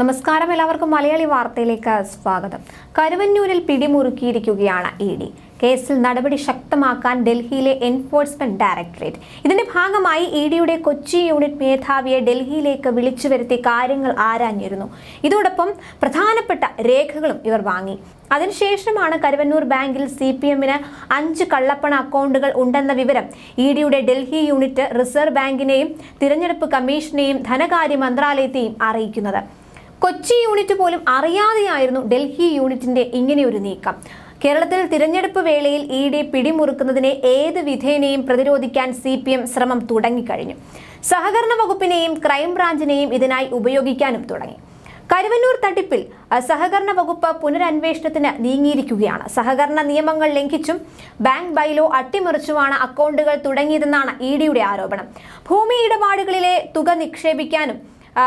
നമസ്കാരം എല്ലാവർക്കും മലയാളി വാർത്തയിലേക്ക് സ്വാഗതം. കരുവന്നൂരിൽ പിടിമുറുക്കിയിരിക്കുകയാണ് ഇ ഡി. കേസിൽ നടപടി ശക്തമാക്കാൻ ഡൽഹിയിലെ എൻഫോഴ്സ്മെന്റ് ഡയറക്ടറേറ്റ്. ഇതിന്റെ ഭാഗമായി ഇ ഡിയുടെ കൊച്ചി യൂണിറ്റ് മേധാവിയെ ഡൽഹിയിലേക്ക് വിളിച്ചു വരുത്തി കാര്യങ്ങൾ ആരാഞ്ഞിരുന്നു. ഇതോടൊപ്പം പ്രധാനപ്പെട്ട രേഖകളും ഇവർ വാങ്ങി. അതിനുശേഷമാണ് കരുവന്നൂർ ബാങ്കിൽ സി പി എമ്മിന് അഞ്ച് കള്ളപ്പണ അക്കൗണ്ടുകൾ ഉണ്ടെന്ന വിവരം ഇ ഡിയുടെ ഡൽഹി യൂണിറ്റ് റിസർവ് ബാങ്കിനെയും തിരഞ്ഞെടുപ്പ് കമ്മീഷനെയും ധനകാര്യ മന്ത്രാലയത്തെയും അറിയിക്കുന്നത്. കൊച്ചി യൂണിറ്റ് പോലും അറിയാതെയായിരുന്നു ഡൽഹി യൂണിറ്റിന്റെ ഇങ്ങനെയൊരു നീക്കം. കേരളത്തിൽ തിരഞ്ഞെടുപ്പ് വേളയിൽ ഇ ഡി പിടിമുറുക്കുന്നതിനെ ഏത് വിധേനയും പ്രതിരോധിക്കാൻ സി പി എം ശ്രമം തുടങ്ങിക്കഴിഞ്ഞു. സഹകരണ വകുപ്പിനെയും ക്രൈംബ്രാഞ്ചിനെയും ഇതിനായി ഉപയോഗിക്കാനും തുടങ്ങി. കരുവന്നൂർ തട്ടിപ്പിൽ സഹകരണ വകുപ്പ് പുനരന്വേഷണത്തിന് നീങ്ങിയിരിക്കുകയാണ്. സഹകരണ നിയമങ്ങൾ ലംഘിച്ചും ബാങ്ക് ബൈലോ അട്ടിമറിച്ചുമാണ് അക്കൗണ്ടുകൾ തുടങ്ങിയതെന്നാണ് ഇ ഡിയുടെ ആരോപണം. ഭൂമി ഇടപാടുകളിലെ തുക നിക്ഷേപിക്കാനും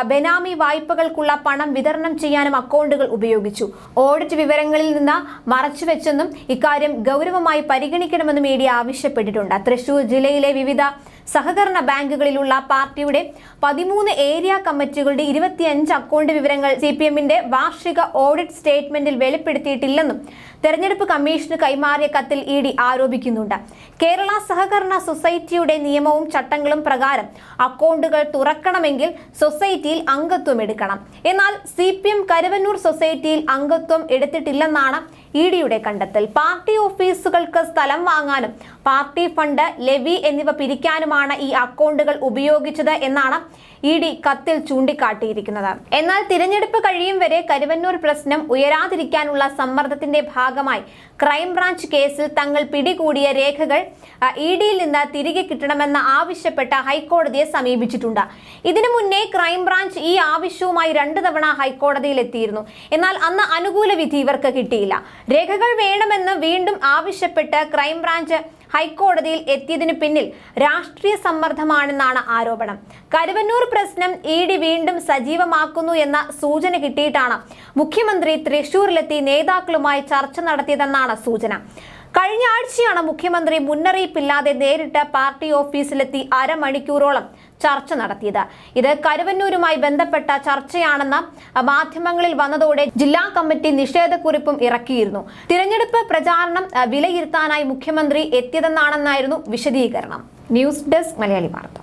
ബെനാമി വായ്പകൾക്കുള്ള പണം വിതരണം ചെയ്യാനും അക്കൗണ്ടുകൾ ഉപയോഗിച്ചു. ഓഡിറ്റ് വിവരങ്ങളിൽ നിന്ന് മറച്ചുവെച്ചെന്നും ഇക്കാര്യം ഗൗരവമായി പരിഗണിക്കണമെന്നും മീഡിയ ആവശ്യപ്പെട്ടിട്ടുണ്ട്. തൃശൂർ ജില്ലയിലെ വിവിധ സഹകരണ ബാങ്കുകളിലുള്ള പാർട്ടിയുടെ പതിമൂന്ന് ഏരിയ കമ്മിറ്റികളുടെ ഇരുപത്തിയഞ്ച് അക്കൗണ്ട് വിവരങ്ങൾ സി പി എമ്മിന്റെ വാർഷിക ഓഡിറ്റ് സ്റ്റേറ്റ്മെന്റിൽ വെളിപ്പെടുത്തിയിട്ടില്ലെന്നും തെരഞ്ഞെടുപ്പ് കമ്മീഷന് കൈമാറിയ കത്തിൽ ഇ ഡി ആരോപിക്കുന്നുണ്ട്. കേരള സഹകരണ സൊസൈറ്റിയുടെ നിയമവും ചട്ടങ്ങളും പ്രകാരം അക്കൗണ്ടുകൾ തുറക്കണമെങ്കിൽ സൊസൈറ്റിയിൽ അംഗത്വം എടുക്കണം. എന്നാൽ സി പി എം കരുവന്നൂർ സൊസൈറ്റിയിൽ അംഗത്വം എടുത്തിട്ടില്ലെന്നാണ് ഇ ഡിയുടെ കണ്ടെത്തൽ പാർട്ടി ഓഫീസുകൾക്ക് സ്ഥലം വാങ്ങാനും പാർട്ടി ഫണ്ട് ലെവി എന്നിവ പിരിക്കാനുമാണ് ഈ അക്കൗണ്ടുകൾ ഉപയോഗിച്ചത് എന്നാണ് ഇ ഡി കത്തിൽ ചൂണ്ടിക്കാട്ടിയിരിക്കുന്നത്. എന്നാൽ തിരഞ്ഞെടുപ്പ് കഴിയും വരെ കരുവന്നൂർ പ്രശ്നം ഉയരാതിരിക്കാനുള്ള സമ്മർദ്ദത്തിന്റെ ഭാഗമായി ക്രൈംബ്രാഞ്ച് കേസിൽ തങ്ങൾ പിടികൂടിയ രേഖകൾ ഇ ഡിയിൽ നിന്ന് തിരികെ കിട്ടണമെന്ന് ആവശ്യപ്പെട്ട ഹൈക്കോടതിയെ സമീപിച്ചിട്ടുണ്ട്. ഇതിനു മുന്നേ ക്രൈംബ്രാഞ്ച് ഈ ആവശ്യവുമായി രണ്ടു തവണ ഹൈക്കോടതിയിൽ എത്തിയിരുന്നു എന്നാൽ അന്ന് അനുകൂല വിധി ഇവർക്ക് കിട്ടിയില്ല. രേഖകൾ വേണമെന്ന് വീണ്ടും ആവശ്യപ്പെട്ട് ക്രൈംബ്രാഞ്ച് ഹൈക്കോടതിയിൽ എത്തിയതിനു പിന്നിൽ രാഷ്ട്രീയ സമ്മർദ്ദമാണെന്നാണ് ആരോപണം. കരുവന്നൂർ പ്രശ്നം ഇ ഡി വീണ്ടും സജീവമാക്കുന്നു എന്ന സൂചന കിട്ടിയിട്ടാണ് മുഖ്യമന്ത്രി തൃശൂരിലെത്തി നേതാക്കളുമായി ചർച്ച നടത്തിയതെന്നാണ് സൂചന. കഴിഞ്ഞ ആഴ്ചയാണ് മുഖ്യമന്ത്രി മുന്നറിയിപ്പില്ലാതെ നേരിട്ട് പാർട്ടി ഓഫീസിലെത്തി അരമണിക്കൂറോളം ചർച്ച നടത്തിയത്. ഇത് കരുവന്നൂരുമായി ബന്ധപ്പെട്ട ചർച്ചയാണെന്ന മാധ്യമങ്ങളിൽ വന്നതോടെ ജില്ലാ കമ്മിറ്റി നിഷേധക്കുറിപ്പും ഇറക്കിയിരുന്നു. തിരഞ്ഞെടുപ്പ് പ്രചാരണം വിലയിരുത്താനായി മുഖ്യമന്ത്രി എത്തിയതെന്നാണെന്നായിരുന്നു വിശദീകരണം. ന്യൂസ് ഡെസ്ക് മലയാളി വാർത്ത.